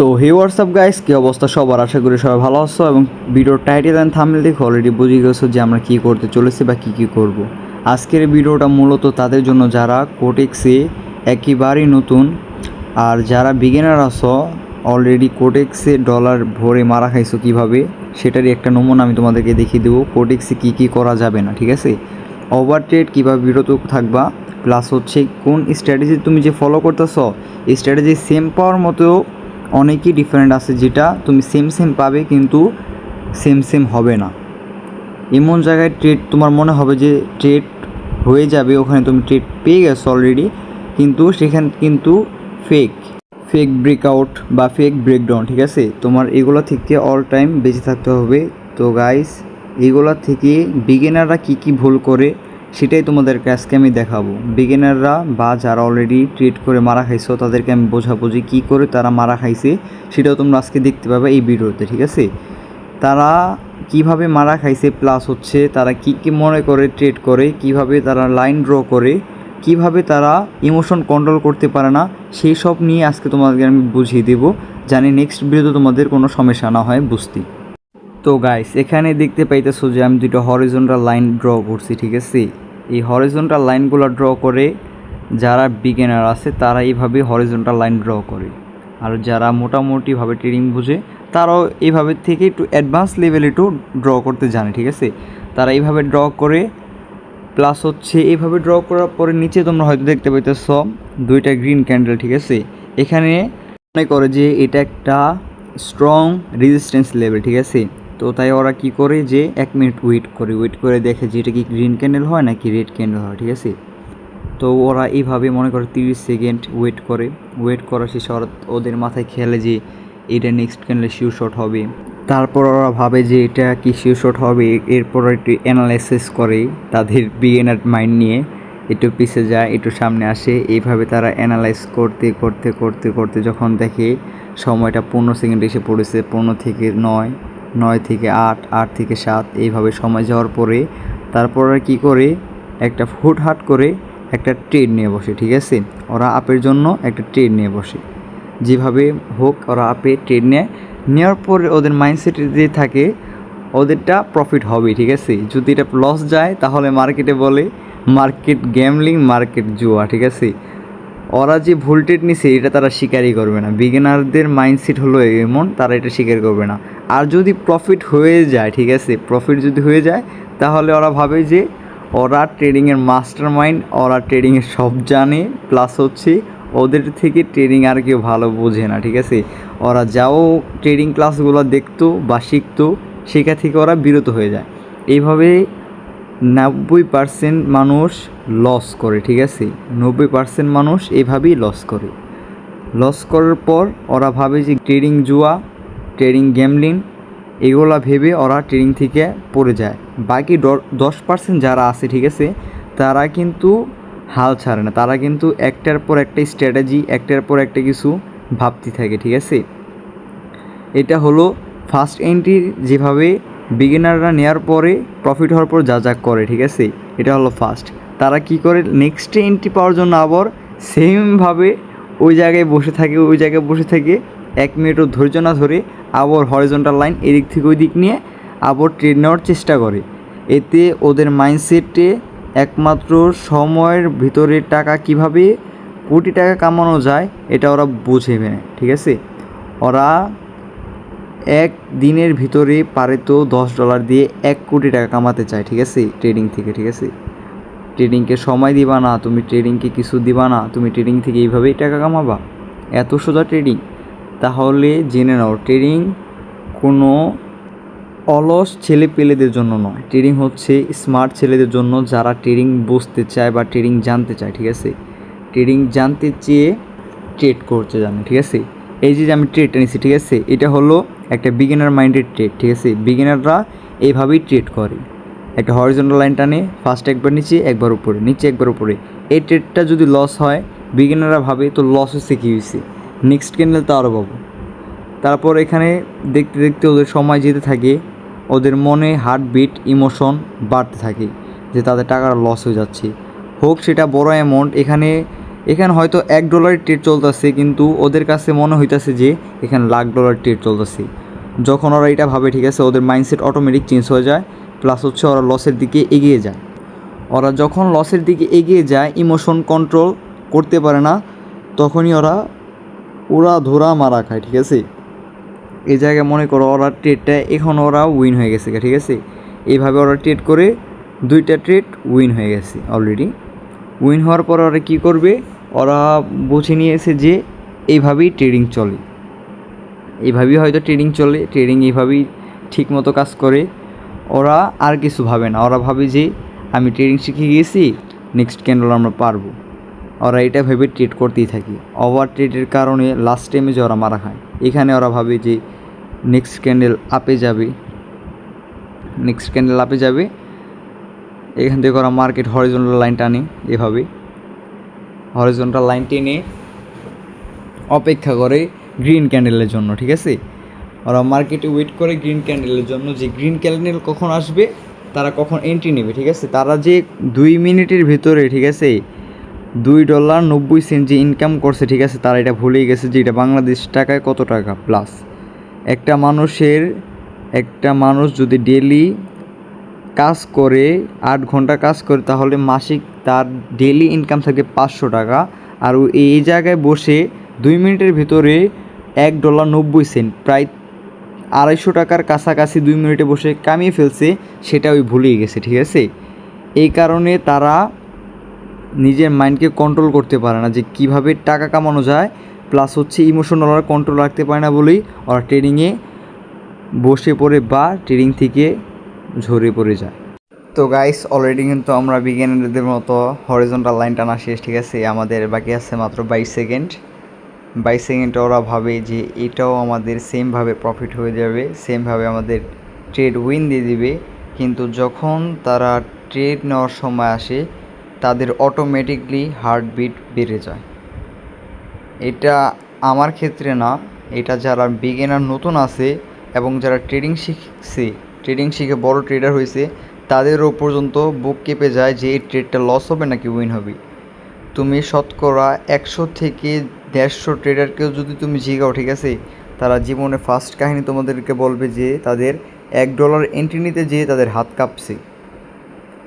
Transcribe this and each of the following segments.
তো হে WhatsApp guys কী অবস্থা সবার? আশা করি সবাই ভালো আছো এবং ভিডিওর টাইটেল অ্যান্ড থামলে দেখে অলরেডি বুঝে গেছো যে আমরা কী করতে চলেছি বা কী কী করব। আজকের ভিডিওটা মূলত তাদের জন্য যারা কোটেক্সে একেবারেই নতুন আর যারা বিগিনার আছো অলরেডি কোটেক্সে ডলার ভরে মারা খাইছো কীভাবে, সেটারই একটা নমুনা আমি তোমাদেরকে দেখিয়ে দেবো। কোটেক্সে কী কী করা যাবে না, ঠিক আছে? ওভার ট্রেড কীভাবে বিরত থাকবা প্লাস হচ্ছে কোন স্ট্র্যাটেজি তুমি যে ফলো করতেছ স্ট্র্যাটেজি সেম পাওয়ার মতো অনেকই ডিফারেন্ট আছে যেটা তুমি সেম সেম পাবে কিন্তু সেম সেম হবে না। এমন জায়গায় ট্রেড তোমার মনে হবে যে ট্রেড হয়ে যাবে, ওখানে তুমি ট্রেড পেয়ে গেছো অলরেডি কিন্তু সেখানে কিন্তু ফেক ফেক ব্রেকআউট বা ফেক ব্রেকডাউন ঠিক আছে? তোমার এগুলো থেকে অল টাইম বেঁচে থাকতে হবে। তো গাইস এগুলো থেকে বিগিনাররা কী কী ভুল করে সেটাই তোমাদেরকে আজকে আমি দেখাবো। বিগিনাররা বা যারা অলরেডি ট্রেড করে মারা খাইছো, তাদেরকে আমি বোঝাবুঝি কী করে তারা মারা খাইছে, সেটাও তোমরা আজকে দেখতে পাবে এই ভিডিওতে, ঠিক আছে? তারা কীভাবে মারা খাইছে প্লাস হচ্ছে তারা কি কি মনে করে ট্রেড করে, কীভাবে তারা লাইন ড্র করে, কীভাবে তারা ইমোশন কন্ট্রোল করতে পারে না, সেই সব নিয়ে আজকে তোমাদেরকে আমি বুঝিয়ে দেবো। জানি নেক্সট ভিডিওতে তোমাদের কোনো সমস্যা না হয় বুঝতে তো গাইস এখানে দেখতে পাইতেছো যে আমি দুটো হরিজন্টাল লাইন ড্র করছি, ঠিক আছে? এই হরিজন্টাল লাইনগুলো ড্র করে যারা বিগিনার আছে, তারা এইভাবে হরিজন্টাল লাইন ড্র করে। আর যারা মোটামুটিভাবে ট্রেডিং বুঝে, তারাও এইভাবে থেকে একটু অ্যাডভান্স লেভেলে একটু ড্র করতে জানে, ঠিক আছে? তারা এইভাবে ড্র করে প্লাস হচ্ছে এইভাবে ড্র করার পরে নিচে তোমরা হয়তো দেখতে পাইতেছ দুইটা গ্রিন ক্যান্ডেল ঠিক আছে? এখানে মনে করে যে এটা একটা স্ট্রং রেজিস্ট্যান্স লেভেল ঠিক আছে? তো তাই ওরা কি করে যে এক মিনিট ওয়েট করে ওয়েট করে দেখে যে এটা কি গ্রিন ক্যান্ডেল হয় নাকি রেড ক্যান্ডেল হয়, ঠিক আছে? তো ওরা এইভাবে মনে করে তিরিশ সেকেন্ড ওয়েট করে। ওয়েট করার শেষে ওরা ওদের মাথায় খেলে যে এটা নেক্সট ক্যান্ডেল শিউ শট হবে। তারপর ওরা ভাবে যে এটা কি শিউ শট হবে। এরপর একটু অ্যানালাইসিস করে তাদের বিগিনার মাইন্ড নিয়ে। একটু পিছে যায়, একটু সামনে আসে। এইভাবে তারা অ্যানালাইজ করতে করতে করতে করতে যখন দেখে সময়টা পনেরো সেকেন্ড এসে পড়েছে, পনেরো থেকে নয়। নয় থেকে আট আট থেকে সাত, এইভাবে সময় যাওয়ার পরে তারপর ওরা কী করে একটা ফুট হাট করে একটা ট্রেড নিয়ে বসে, ঠিক আছে? ওরা আপের জন্য একটা ট্রেড নিয়ে বসে। যেভাবে হোক ওরা আপে ট্রেড নেয়, নেওয়ার পরে ওদের মাইন্ডসেট যে থাকে, ওদেরটা প্রফিট হবে ঠিক আছে? যদি এটা লস যায়, তাহলে মার্কেটে বলে মার্কেট গ্যামলিং মার্কেট জুয়া, ঠিক আছে? ওরা যে ভোল্টেজ নিছে, এটা তারা স্বীকারই করবে না। বিগিনারদের মাইন্ডসেট হলো এমন, তারা এটা স্বীকার করবে না। আর যদি প্রফিট হয়ে যায়, ঠিক আছে? প্রফিট যদি হয়ে যায়, তাহলে ওরা ভাবে যে ওরা ট্রেডিংয়ের মাস্টার মাইন্ড ওরা ট্রেডিংয়ের সব জানে প্লাস হচ্ছে ওদের থেকে ট্রেডিং আর কেউ ভালো বোঝে না, ঠিক আছে? ওরা যাও ট্রেডিং ক্লাসগুলো দেখতো বা শিখতো, সেখা থেকে ওরা বিরত হয়ে যায়। এইভাবে নব্বই পার্সেন্ট মানুষ লস করে, ঠিক আছে? নব্বই পার্সেন্ট মানুষ এভাবেই লস করে। লস করার পর ওরা ভাবে যে ট্রেডিং জুয়া ট্রেডিং, গ্যামলিং এগুলা ভেবে ওরা ট্রেডিং থেকে পড়ে যায়। বাকি দশ পার্সেন্ট যারা আছে, ঠিক আছে, তারা কিন্তু হাল ছাড়ে না। তারা কিন্তু একটার পর একটা স্ট্র্যাটেজি একটার পর একটা কিছু ভাবতে থাকে, ঠিক আছে? এটা হলো ফার্স্ট এন্ট্রি যেভাবে বিগিনাররা নেওয়ার পরে প্রফিট হওয়ার পর যা যা করে, ঠিক আছে? এটা হলো ফার্স্ট তারা কি করে? নেক্সট এন্ট্রি পাওয়ার জন্য আবার সেমভাবে ওই জায়গায় বসে থাকে, ওই জায়গায় বসে থেকে এক মিনিটও ধৈর্য না ধরে আবার হরিজন্টাল লাইন এদিক থেকে ওই দিক নিয়ে আবার ট্রেড নেওয়ার চেষ্টা করে। এতে ওদের মাইন্ডসেটে একমাত্র সময়ের ভিতরে টাকা কীভাবে কোটি টাকা কামানো যায়, এটা ওরা বুঝে নেয়, ঠিক আছে? ওরা এক দিনের ভিতরে পারে তো দশ ডলার দিয়ে এক কোটি টাকা কামাতে চায়, ঠিক আছে? ট্রেডিং থেকে, ঠিক আছে? ট্রেডিংকে সময় দিবা না, তুমি ট্রেডিংকে কিছু দিবা না, তুমি ট্রেডিং থেকে এইভাবেই টাকা কামাবা। এত সোজা ট্রেডিং তাহলে জেনে নাও, ট্রেডিং কোনো অলস ছেলে পেলেদের জন্য নয়। ট্রেডিং হচ্ছে স্মার্ট ছেলেদের জন্য যারা ট্রেডিং বুঝতে চায় বা ট্রেডিং জানতে চায়, ঠিক আছে? ট্রেডিং জানতে চেয়ে ট্রেড করতে জানে, ঠিক আছে? এই যে যে আমি ট্রেডটা নিচ্ছি ঠিক আছে? এটা হলো একটা বিগিনার মাইন্ডেড ট্রেড ঠিক আছে? বিগিনাররা এইভাবেই ট্রেড করে। একটা হরিজন্টাল লাইন টানে ফার্স্ট একবার নিচে, একবার উপরে, নিচে একবার উপরে। এই ট্রেডটা যদি লস হয় বিগিনাররা ভাবে তো লস হচ্ছে কী হয়েছে নেক্সট ক্যান্ডেল তো আরও পাবো। তারপর এখানে দেখতে দেখতে ওদের সময় যেতে থাকে, ওদের মনে হার্টবিট ইমোশন বাড়তে থাকে, যে তাদের টাকার লস হয়ে যাচ্ছে। হোক সেটা বড় অ্যামাউন্ট এখানে এখানে হয়তো এক ডলারের ট্রেড চলতেছে, কিন্তু ওদের কাছে মনে হইতাছে যে এখানে লাখ ডলার ট্রেড চলতেছে। যখন ওরা এটা ভাবে, ঠিক আছে, ওদের মাইন্ডসেট অটোমেটিক চেঞ্জ হয়ে যায় প্লাস হচ্ছে ওরা লসের দিকে এগিয়ে যায়। ওরা যখন লসের দিকে এগিয়ে যায় ইমোশন কন্ট্রোল করতে পারে না, তখনই ওরা ওরা ধরা মারা খায়, ঠিক আছে? এই জায়গায় মনে করো ওরা ট্রেডটা এখন ওরা উইন হয়ে গেছে ঠিক আছে? এইভাবে ওরা ট্রেড করে দুইটা ট্রেড উইন হয়ে গেছে অলরেডি উইন হওয়ার পর ওরা কী করবে? ওরা বুঝে নিয়েছে যে এইভাবেই ট্রেডিং চলে। এইভাবেই হয়তো ট্রেডিং চলে ট্রেডিং এইভাবেই ঠিক মতো কাজ করে। ওরা আর কিছু ভাবে না, ওরা ভাবে যে আমি ট্রেডিং শিখে গিয়েছি নেক্সট ক্যান্ডেল আমরা পারব। ওরা এটা ভেবে ট্রেড করতেই থাকি। ওভার ট্রেডের কারণে লাস্ট টাইমে যে ওরা মারা খায়। এখানে ওরা ভাবে যে নেক্সট ক্যান্ডেল আপে যাবে। নেক্সট ক্যান্ডেল আপে যাবে। এখান থেকে ওরা মার্কেট হরিজন্টাল লাইন টানে এভাবে। হরিজন্টাল লাইন টেনে অপেক্ষা করে গ্রিন ক্যান্ডেলের জন্য, ঠিক আছে? ওরা মার্কেটে ওয়েট করে গ্রিন ক্যান্ডেলের জন্য। যে গ্রিন ক্যান্ডেল কখন আসবে, তারা কখন এন্ট্রি নেবে, ঠিক আছে? তারা যে দুই মিনিটের ভিতরে, ঠিক আছে? দুই ডলার নব্বই সেন্ট যে ইনকাম করছে, ঠিক আছে, তারা এটা ভুলেই গেছে যে এটা বাংলাদেশ টাকায় কত টাকা প্লাস একটা মানুষের, একটা মানুষ যদি ডেলি কাজ করে, আট ঘণ্টা কাজ করে, তাহলে মাসিক তার ডেলি ইনকাম থাকে পাঁচশো টাকা। আর এই জায়গায় বসে দুই মিনিটের ভিতরে এক ডলার নব্বই সেন্ট, প্রায় আড়াইশো টাকার কাছাকাছি দুই মিনিটে বসে কামিয়ে ফেলছে, সেটা ওই ভুলেই গেছে, ঠিক আছে? এই কারণে তারা নিজের মাইন্ডকে কন্ট্রোল করতে পারে না যে কীভাবে টাকা কামানো যায় প্লাস হচ্ছে ইমোশনাল ওরা কন্ট্রোল রাখতে পারে না বলেই ওরা ট্রেডিংয়ে বসে পড়ে বা ট্রেডিং থেকে ঝরে পড়ে যায়। তো গাইস অলরেডি কিন্তু আমরা বিজ্ঞানীদের মতো হরিজন্টাল লাইন টানা শেষ, ঠিক আছে? আমাদের বাকি আছে মাত্র বাইশ সেকেন্ড বাইশ সেকেন্ডে ওরা ভাবে যে এটাও আমাদের সেমভাবে প্রফিট হয়ে যাবে সেমভাবে আমাদের ট্রেড উইন দিয়ে দিবে। কিন্তু যখন তারা ট্রেড নেওয়ার সময় আসে তাদের অটোমেটিকলি হার্টবিট বেড়ে যায়। এটা আমার ক্ষেত্রে না, এটা যারা বিগিনার নতুন আছে এবং যারা ট্রেডিং শিখছে ট্রেডিং শিখে বড় ট্রেডার হয়েছে তাদেরও পর্যন্ত বুক কেঁপে যায় যে এই ট্রেডটা লস হবে নাকি উইন হবে। তুমি শতকরা একশো থেকে দেড়শো ট্রেডারকেও যদি তুমি জিগাও ঠিক আছে? তারা জীবনে ফার্স্ট কাহিনী তোমাদেরকে বলবে যে তাদের এক ডলার এন্ট্রি নিতে যেয়ে তাদের হাত কাঁপছে।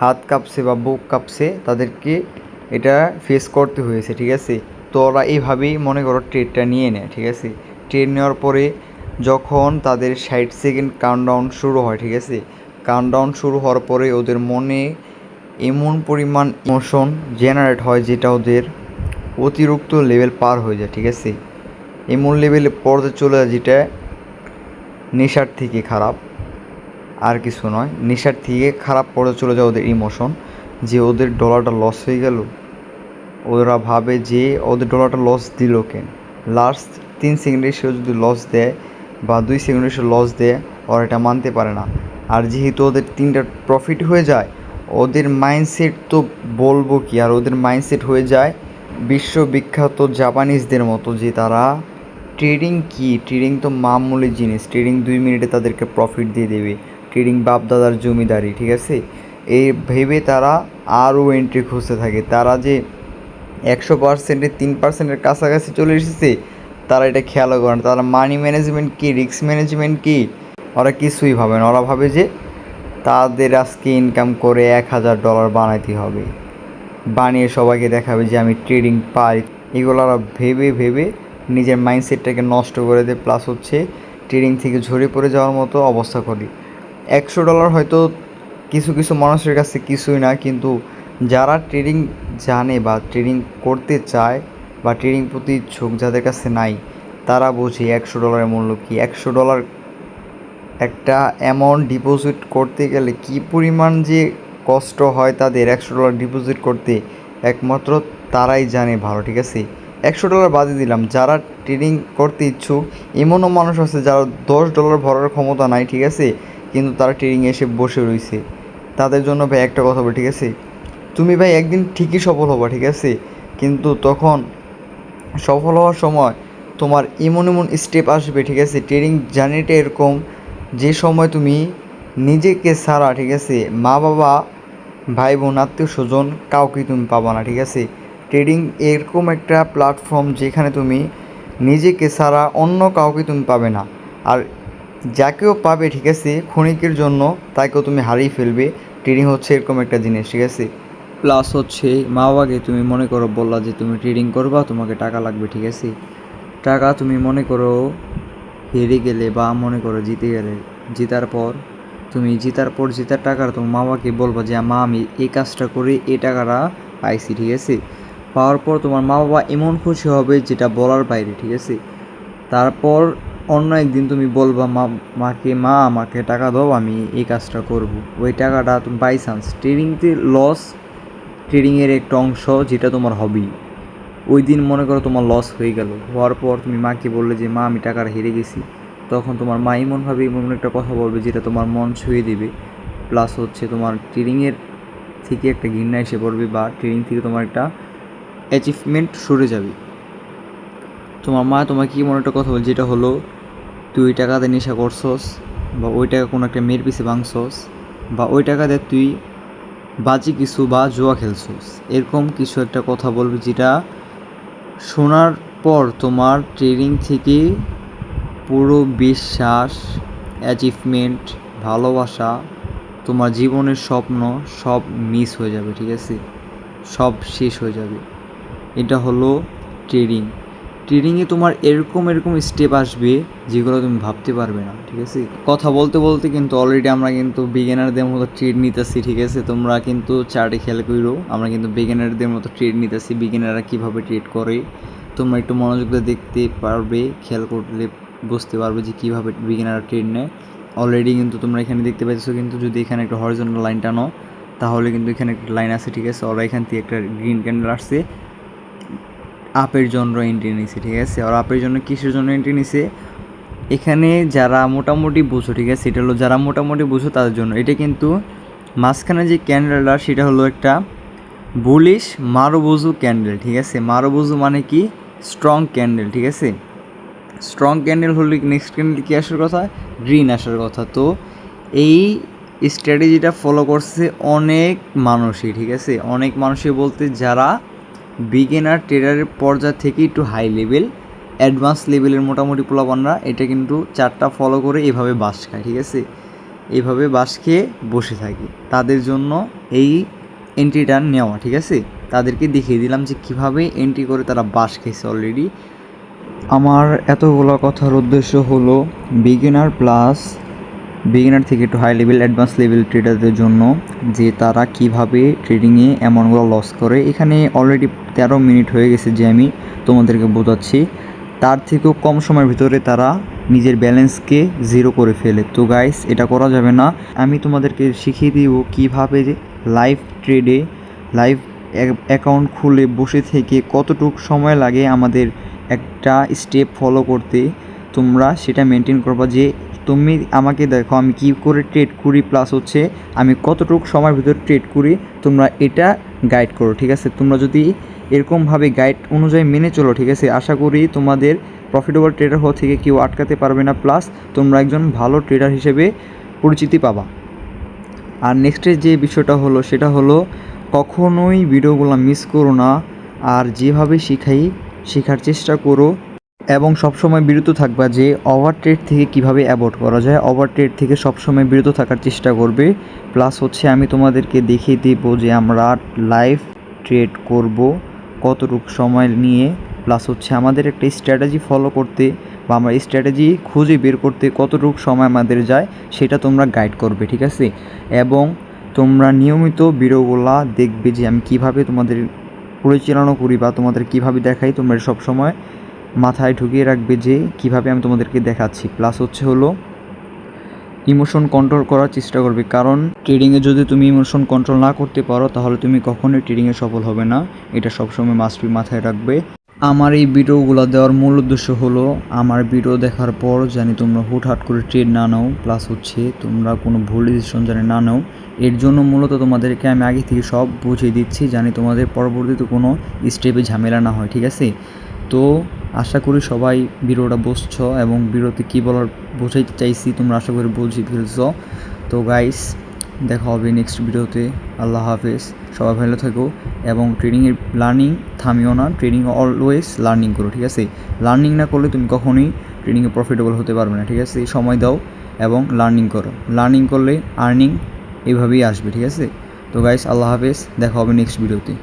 হাত কাঁপছে বা বুক কাঁপছে, তাদেরকে এটা ফেস করতে হয়েছে, ঠিক আছে? তো ওরা এইভাবেই মনে করো ট্রেডটা নিয়ে নেয়, ঠিক আছে? ট্রেড নেওয়ার পরে যখন তাদের ষাট সেকেন্ড কাউন্টডাউন শুরু হয়, ঠিক আছে? কাউন্টডাউন শুরু হওয়ার পরে ওদের মনে এমন পরিমাণ ইমোশন জেনারেট হয় যেটা ওদের অতিরিক্ত লেভেল পার হয়ে যায়, ঠিক আছে? এমন লেভেলে পড়তে চলে যায় যেটা নেশার থেকে খারাপ। আর কিছু নয়। নেশার থেকে খারাপ পড়ে চলে যায় ওদের ইমোশন যে ওদের ডলারটা লস হয়ে গেল, ওরা ভাবে যে ওদের ডলারটা লস দিল কেন লাস্ট তিন সেকেন্ডে সে যদি লস দেয় বা দুই সেকেন্ডে সে লস দেয়, ওরা এটা মানতে পারে না। আর যেহেতু ওদের তিনটা প্রফিট হয়ে যায়, ওদের মাইন্ডসেট তো বলব কি? আর ওদের মাইন্ডসেট হয়ে যায় বিশ্ববিখ্যাত জাপানিজদের মতো যে তারা ট্রেডিং কি? ট্রেডিং তো মামুলি জিনিস। ট্রেডিং দুই মিনিটে তাদেরকে প্রফিট দিয়ে দেবে। ট্রেডিং বাপদাদার জমিদারি, ঠিক আছে? এই ভেবে তারা আরও এন্ট্রি খুঁজতে থাকে। তারা যে একশো পার্সেন্টের তিন পার্সেন্টের কাছাকাছি চলে এসেছে, তারা এটা খেয়ালও করে না। তারা মানি ম্যানেজমেন্ট কী রিস্ক ম্যানেজমেন্ট কী, ওরা কিছুই ভাবে না। ওরা ভাবে যে তাদের আজকে ইনকাম করে এক হাজার ডলার বানাইতে হবে। বানিয়ে সবাইকে দেখাবে যে আমি ট্রেডিং পাই। এগুলো ওরা ভেবে ভেবে নিজের মাইন্ডসেটটাকে নষ্ট করে দেয়। প্লাস হচ্ছে ট্রেডিং থেকে ঝরে পড়ে যাওয়ার মতো অবস্থা করি। একশো ডলার হয়তো কিছু কিছু মানুষের কাছে কিছুই না, কিন্তু যারা ট্রেডিং জানে বা ট্রেডিং করতে চায় বা ট্রেডিং প্রতি ইচ্ছুক যাদের কাছে নাই, তারা বোঝে একশো ডলারের মূল্য কী। একশো ডলার একটা অ্যামাউন্ট ডিপোজিট করতে গেলে কী পরিমাণ যে কষ্ট হয় তাদের একশো ডলার ডিপোজিট করতে, একমাত্র তারাই জানে ভালো, ঠিক আছে? একশো ডলার বাদে দিলাম, যারা ট্রেডিং করতে ইচ্ছুক, এমনও মানুষ আছে যারা দশ ডলার ভরার ক্ষমতা নাই, ঠিক আছে? কিন্তু তারা ট্রেডিং এসে বসে রয়েছে। তাদের জন্য ভাই একটা কথা বলি, ঠিক আছে? তুমি ভাই একদিন ঠিকই সফল হবা, ঠিক আছে? কিন্তু তখন সফল হওয়ার সময় তোমার এমন এমন স্টেপ আসবে, ঠিক আছে? ট্রেনিং জার্নিটা এরকম যে সময় তুমি নিজেকে ছাড়া, ঠিক আছে? মা বাবা, ভাই বোন, আত্মীয় স্বজন কাউকে তুমি পাবা না, ঠিক আছে? ট্রেডিং এরকম একটা প্ল্যাটফর্ম যেখানে তুমি নিজেকে ছাড়া অন্য কাউকে তুমি পাবে না। আর যাকেও পাবে, ঠিক আছে, ক্ষণিকের জন্য তাকেও তুমি হারিয়ে ফেলবে। ট্রেডিং হচ্ছে এরকম একটা জিনিস, ঠিক আছে? প্লাস হচ্ছে, মা বাবাকে তুমি মনে করো বললা যে তুমি ট্রেডিং করবা, তোমাকে টাকা লাগবে, ঠিক আছে? টাকা তুমি মনে করো হেরে গেলে বা মনে করো জিতে গেলে, জেতার পর তুমি জেতার পর জেতার টাকার তোমার মা বাবাকে বলবা যে, মা, আমি এই কাজটা করে এই টাকাটা পাইছি, ঠিক আছে? পাওয়ার পর তোমার মা বাবা এমন খুশি হবে যেটা বলার বাইরে, ঠিক আছে? তারপর অন্য একদিন তুমি বলবা, মা, মাকে, মা, আমাকে টাকা দাও, আমি এই কাজটা করব। ওই টাকাটা তুমি বাই চান্স ট্রেডিংতে লস ট্রেডিংয়ের একটা অংশ যেটা তোমার হবি ওই দিন মনে করো তোমার লস হয়ে গেল। হওয়ার পর তুমি মাকে বললে যে, মা, আমি টাকাটা হেরে গেছি। তখন তোমার মা এমনভাবে এমন একটা কথা বলবে যেটা তোমার মন ছুঁয়ে দেবে। প্লাস হচ্ছে তোমার ট্রেডিংয়ের থেকে একটা ঘৃণা এসে পড়বে বা ট্রেনিং থেকে তোমার একটা অ্যাচিভমেন্ট সরে যাবে। তোমার মা তোমাকে কি মনে একটা কথা বল যেটা হলো, তুই ওই টাকাতে নেশা করছস বা ওই টাকা কোনো একটা মেয়ের পিছে ভাঙছস বা ওই টাকাতে তুই বাজি কিছু বা জুয়া খেলছস। এরকম কিছু একটা কথা বলবে যেটা শোনার পর তোমার ট্রেনিং থেকে পুরো বিশ্বাস অ্যাচিভমেন্ট ভালোবাসা, তোমার জীবনের স্বপ্ন সব মিস হয়ে যাবে, ঠিক আছে? সব শেষ হয়ে যাবে। এটা হলো ট্রেডিং ট্রেডিংয়ে তোমার এরকম এরকম স্টেপ আসবে যেগুলো তুমি ভাবতে পারবে না, ঠিক আছে? কথা বলতে বলতে কিন্তু অলরেডি আমরা কিন্তু বিগিনারদের মতো ট্রেড নিতেছি, ঠিক আছে? তোমরা কিন্তু চার্টে খেয়াল করো আমরা কিন্তু বিগিনারদের মতো ট্রেড নিতেছি বিগিনাররা কীভাবে ট্রেড করে। তোমরা একটু মনোযোগ দেখতে পারবে, খেয়াল করলে বুঝতে পারবে যে কীভাবে বিগিনাররা ট্রেড নেয়। অলরেডি কিন্তু তোমরা এখানে দেখতে পাচ্ছ কিন্তু যদি এখানে একটা হরিজন্টাল লাইন টানো, তাহলে কিন্তু এখানে একটা লাইন আছে, ঠিক আছে? ওরা এখান থেকে একটা গ্রিন ক্যান্ডেল আসছে। আপের জন্য এন্ট্রি নিছে, ঠিক আছে? আর আপের জন্য কিসের জন্য এন্ট্রি নিছে? এখানে যারা মোটামুটি বুঝো, ঠিক আছে? এটা হলো যারা মোটামুটি বুঝো, তাদের জন্য। এটা কিন্তু মাঝখানে যে ক্যান্ডেলটা সেটা হলো একটা বুলিশ মারোবুজু ক্যান্ডেল ঠিক আছে? মারোবুজু মানে কি? স্ট্রং ক্যান্ডেল ঠিক আছে? স্ট্রং ক্যান্ডেল হলে নেক্সট ক্যান্ডেল কী আসার কথা? গ্রিন আসার কথা। তো এই স্ট্র্যাটেজিটা ফলো করছে অনেক মানুষই, ঠিক আছে? অনেক মানুষই বলতে যারা বিগিনার ট্রেডারের পর্যায় থেকে একটু হাই লেভেল অ্যাডভান্স লেভেলের মোটামুটি পোলাপানরা এটা কিন্তু চারটা ফলো করে এভাবে বাস খায়, ঠিক আছে? এইভাবে বাস খেয়ে বসে থাকে। তাদের জন্য এই এন্ট্রিটা নেওয়া, ঠিক আছে? তাদেরকে দেখিয়ে দিলাম যে কীভাবে এন্ট্রি করে তারা বাস খেয়েছে অলরেডি আমার এতগুলো কথার উদ্দেশ্য হলো বিগিনার প্লাস বিগিনার থেকে একটু হাই লেভেল অ্যাডভান্স লেভেল ট্রেডারদের জন্য যে তারা কীভাবে ট্রেডিংয়ে এমনগুলো লস করে। এখানে অলরেডি তেরো মিনিট হয়ে গেছে যে আমি তোমাদেরকে বোঝাচ্ছি। তার থেকেও কম সময়ের ভিতরে তারা নিজের ব্যালেন্সকে জিরো করে ফেলে। তো গাইস এটা করা যাবে না। আমি তোমাদেরকে শিখিয়ে দিব কীভাবে লাইভ ট্রেডে লাইভ অ্যাকাউন্ট খুলে বসে থেকে কতটুক সময় লাগে আমাদের একটা স্টেপ ফলো করতে। তোমরা সেটা মেনটেন করবা যে তুমি আমাকে দেখো আমি কী করে ট্রেড করি প্লাস হচ্ছে আমি কতটুকু সময়ের ভিতরে ট্রেড করি, তোমরা এটা গাইড করো, ঠিক আছে? তোমরা যদি এরকমভাবে গাইড অনুযায়ী মেনে চলো, ঠিক আছে? আশা করি তোমাদের প্রফিটেবল ট্রেডার হওয়া থেকে কেউ আটকাতে পারবে না প্লাস তোমরা একজন ভালো ট্রেডার হিসেবে পরিচিতি পাবা। আর নেক্সটের যে বিষয়টা হলো, সেটা হলো কখনোই ভিডিওগুলো মিস করো না, আর যেভাবে শিখাই, শেখার চেষ্টা করো এবং সবসময় বিরত থাকবা যে ওভার ট্রেড থেকে কীভাবে অ্যাভয়েড করা যায়। ওভার ট্রেড থেকে সবসময় বিরত থাকার চেষ্টা করবে। প্লাস হচ্ছে আমি তোমাদেরকে দেখিয়ে দেবো যে আমরা লাইভ ট্রেড করব কতটুকু সময় নিয়ে। প্লাস হচ্ছে আমাদের একটা স্ট্র্যাটেজি ফলো করতে বা আমরা স্ট্র্যাটেজি খুঁজে বের করতে কতটুকু সময় আমাদের যায়, সেটা তোমরা গাইড করবে, ঠিক আছে? এবং তোমরা নিয়মিত ভিডিওগুলা দেখবে যে আমি কীভাবে তোমাদের পরিচালনা করি বা তোমাদের কীভাবে দেখাই, তোমরা সব সময় মাথায় ঢুকিয়ে রাখবে যে কীভাবে আমি তোমাদেরকে দেখাচ্ছি। প্লাস হচ্ছে হলো ইমোশন কন্ট্রোল করার চেষ্টা করবে। কারণ ট্রেডিংয়ে যদি তুমি ইমোশন কন্ট্রোল না করতে পারো, তাহলে তুমি কখনোই ট্রেডিংয়ে সফল হবে না। এটা সবসময় মাস্টবি মাথায় রাখবে। আমার এই ভিডিওগুলো দেওয়ার মূল উদ্দেশ্য হলো, আমার ভিডিও দেখার পর জানি তোমরা হুটহাট করে ট্রেড না নাও। প্লাস হচ্ছে তোমরা কোনো ভুল ডিসিশন জানি না নাও। এর জন্য মূলত তোমাদেরকে আমি আগে থেকে সব বুঝিয়ে দিচ্ছি, জানি তোমাদের পরবর্তীতে কোনো স্টেপে ঝামেলা না হয়, ঠিক আছে? তো আশা করি সবাই ভিডিওটা বুঝছ এবং ভিডিওতে কী বলার বোঝাইতে চাইছি তোমরা আশা করি বুঝে ফেলছ। তো গাইস দেখা হবে নেক্সট ভিডিওতে। আল্লাহ হাফেজ। সবাই ভালো থাকো এবং ট্রেডিংয়ের লার্নিং থামিও না। ট্রেনিং অলওয়েজ লার্নিং করো, ঠিক আছে? লার্নিং না করলে তুমি কখনোই ট্রেনিংয়ে প্রফিটেবল হতে পারবে না, ঠিক আছে? সময় দাও এবং লার্নিং করো। লার্নিং করলে আর্নিং এভাবেই আসবে, ঠিক আছে? তো গাইস আল্লাহ হাফেজ। দেখা হবে নেক্সট ভিডিওতে।